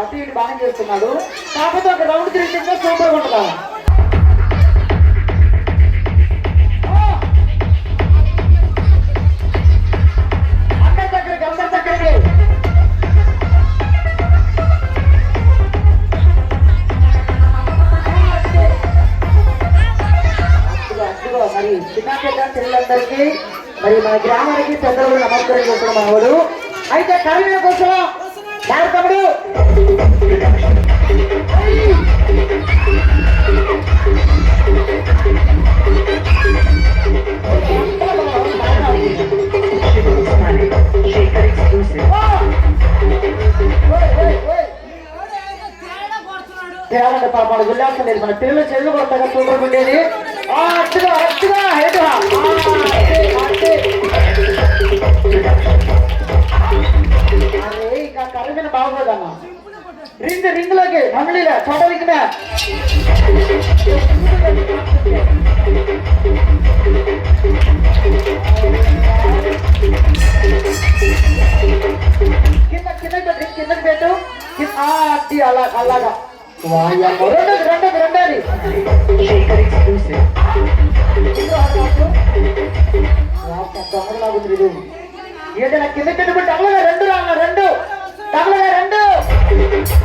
అటు ఇటు బాగా చేస్తున్నాడు. కాకపోతే ఒక రౌండ్ తిరిగితే సూపర్ ఉంటుందా మరి చిన్న పిల్లలందరికీ మరి మన గ్రామానికి పెద్దలు నమస్కారం చేస్తున్నాం అయితే కరీణ కోసం తమ్ముడు తేడండి ఉల్లాసం లేదు. మన పిల్లలు చెల్లు కొట్టగా సూపర్ ఉండేది. అట్టుగా అట్టుగా హెడ్ రింగ్ రింగ్ లోకి మమ్మల్ని చోటలికి కింద కింద పెట్టు కిందకి పెట్టు కింద- ఆ, అది అలా అలాగా వాయమ్మ. రెండోది రెండోది రెండోది ఏదైనా కింద పెట్టుకుంటే తగలగా రెండు రాన్న రెండు తగలగా రెండు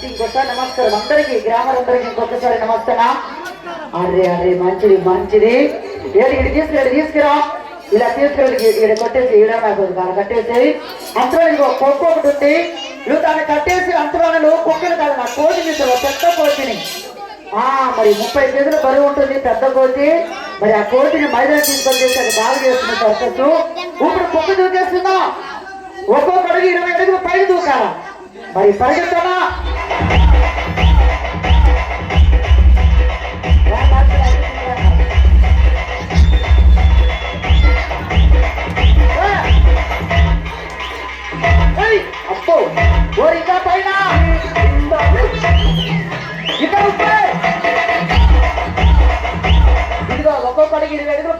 అది ఇంకొకసారి నమస్కారం. అందరికి గ్రామాలందరికి ఇంకొకసారి నమస్కారం. అరే అరే మంచిది మంచిది. ఏడు ఇటు తీసుకురా తీసుకురా. ఇలా తీసుకురా ఇక్కడ కొట్టేసి ఈడ నాకు కట్టేసి. అంతలో ఇంకో కుక్క ఒకటి ఉంది. నువ్వు దాన్ని కట్టేసి అంతలో నువ్వు కుక్కలు కాదు నా కోతి తీసుకురా పెద్ద కోతిని. ఆ మరి ముప్పై కేజీల బరువు ఉంటుంది పెద్ద కోతి. మరి ఆ కోతిని మైదానం తీసుకొచ్చేసి అది బాగా చేస్తున్న సర్కస్ ఇప్పుడు కుక్క దూకేస్తుందా? ఒక్కొక్క అడుగు ఇరవై అడుగులు పైకి దూకాలా? మరి పరిగెత్తనా ఏయ్,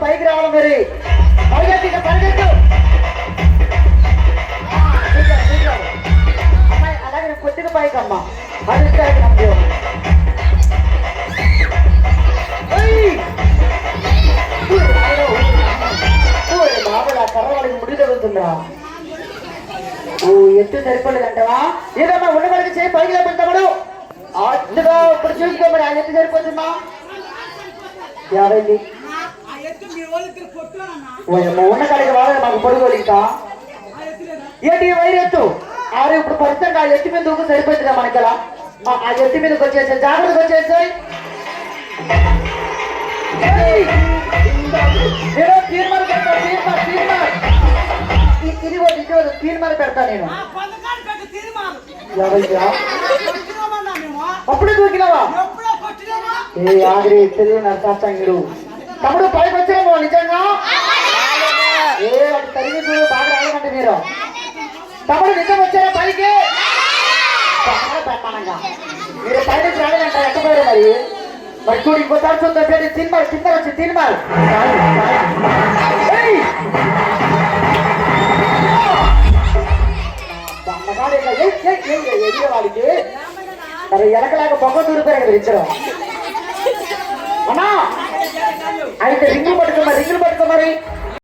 పైకి రావాలి మరి. పరిగెత్తు అలాగే కొద్దిగా పైకి అమ్మా అది ఇస్తారు నమ్మి బాబా కర్ర వాళ్ళకి ముడి తగులుతుందా ఓ ఎత్తు సరిపోలేదంటవా ఏదమ్మా ఉన్నవాడికి చేయి పైకి లేపుతాడు అట్టుగా ఇప్పుడు చూసుకో మరి ఎత్తు? సరిపోతుందా యాభైంది ఉన్న కాడికి వాడే మాకు పొడుగోలు ఇంకా ఏంటి ఈ ఆరు ఇప్పుడు పరిస్థితి ఆ ఎత్తి మీద దూకు సరిపోతుందా మనకలా ఆ ఆ ఎత్తి మీదకి వచ్చేసి జాగ్రత్తగా వచ్చేసాయి. తీర్మానం పెడతా తీర్మానం తీర్మానం. ఇది ఇది తీర్మానం పెడతా నేను. ఆ అప్పుడే దూకినావా? ఏ ఆగిరి తెలియదు నరసాంగుడు తమ్ముడు పైకి వచ్చాము నిజంగా. ఏ తరిగి చూడు బాగా రాలేమంటే మీరు. తమ్ముడు నిజం వచ్చారా పైకి చాలా బ్రహ్మాండంగా మీరు పైకి రాలేదంట ఎక్కపోయారు మరి మరి చూడు ఇంకోసారి చూద్దాం పేరు తిన్మారు కింద వచ్చి తిన్మారు ఏయ్! అమ్మగారు ఇట్లా ఏయ్, ఏయ్, ఏయ్, ఏయ్, ఎదిగే వాడికి మరి ఎనకలాగా పొగ దూరిపోయారు కదా ఇద్దరు అన్నా అయితే రింగులు పట్టుకో మరి రింగులు పట్టుకో మరి